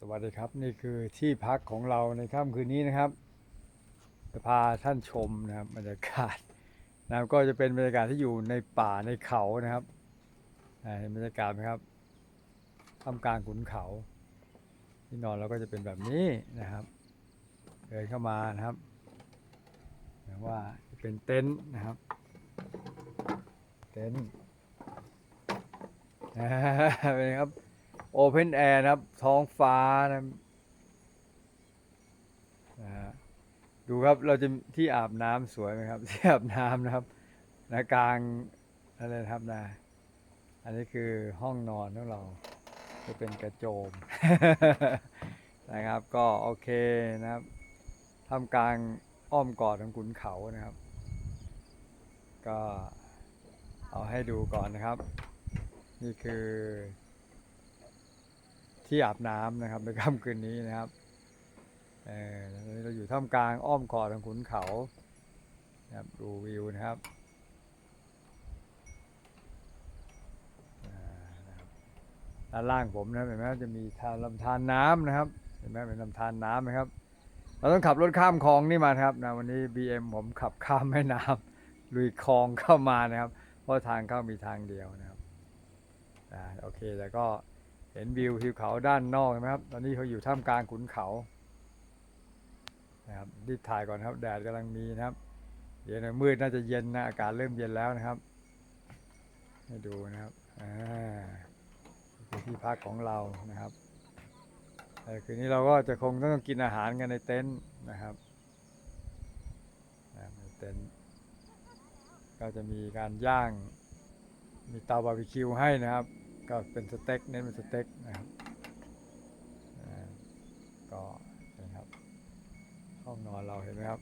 สวัสดีครับนี่คือที่พักของเราในค่ำคืนนี้นะครับ จะพาท่านชมนะครับบรรยากาศนะครับก็จะเป็นบรรยากาศที่อยู่ในป่าในเขานะครับเห็นบรรยากาศไหมครับท่ามกลางขุนเขา ที่นอนเราก็จะเป็นแบบนี้นะครับเดินเข้ามานะครับเห็นว่าจะเป็นเต็นท์นะครับ เต็นท์เป็นครับ โอเพนแอร์นะครับ ท้องฟ้านะฮะดูครับเราจะที่อาบน้ำสวยไหมครับ ที่อาบน้ำนะครับนะกลางอะไรครับนะ อันนี้คือห้องนอนของเราจะเป็นกระโจมนะครับ ก็โอเคนะครับทำกลางอ้อมกอดของขุนเขานะครับ ก็เอาให้ดูก่อนนะครับ นี่คือ ที่อาบน้ำนะครับในค่ำคืนนี้นะครับเออตอนนี้เราอยู่ท่ามกลางอ้อมกอดของขุนเขานะครับดูวิวนะครับอ่านะครับด้านล่างผมนะเห็นไหมจะมีทานลำธารน้ำนะครับเห็นไหมเป็นลำธารน้ำนะครับ เราต้องขับรถข้ามคลองนี่มาครับนะวันนี้ BM ผมขับข้ามแม่น้ำลุยคลองเข้ามานะครับ เพราะทางเข้ามีทางเดียวนะครับอ่าโอเคแต่ก็ เห็นวิวทิวเขาด้านนอกไหมครับ ตอนนี้เขาอยู่ท่ามกลางขุนเขานะครับรีบถ่ายก่อนครับ แดดกำลังมีนะครับ เดี๋ยวหน่อยมืดน่าจะเย็นนะอากาศเริ่มเย็นแล้วนะครับ ให้ดูนะครับอ่านี่ที่พักของเรานะครับคืนนี้เราก็จะคงต้องกินอาหารกันในเต็นท์นะครับในเต็นท์ก็จะมีการย่าง มีเตาบาร์บีคิวให้นะครับ ก็เป็นสเต็กเน้นเป็นสเต็กนะครับก็นะครับห้องนอนเราเห็นไหมครับ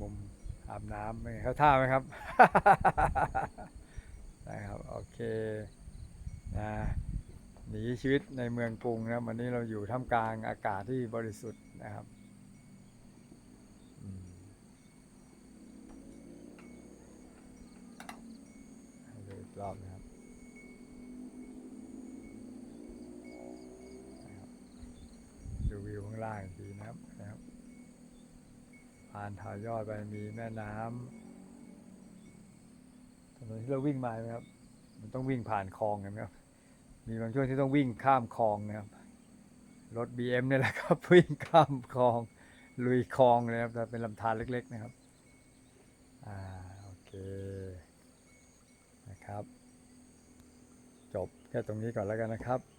มุมอาบน้ำเป็นไงเข้าท่าไหมครับนะครับ โอเคนะหนีชีวิตในเมืองกรุงนะวันนี้เราอยู่ท่ามกลางอากาศที่บริสุทธิ์นะครับอืม ให้ดูอีก รอบนะครับ ดูวิวข้างล่างอีกทีนะครับนะครับ ผ่านทายอดไปมีแม่น้ำถนนที่เราวิ่งมาไหมครับ มันต้องวิ่งผ่านคลองนไหมครับ มีบางช่วงที่ต้องวิ่งข้ามคลองนะครับ รถ BM เนี่ยแหละครับ วิ่งข้ามคลอง ลุยคลองเลยครับแต่เป็นลำธารเล็ก ๆ นะครับ อ่า โอเค นะครับ จบ แค่ตรงนี้ก่อนแล้วกันนะครับ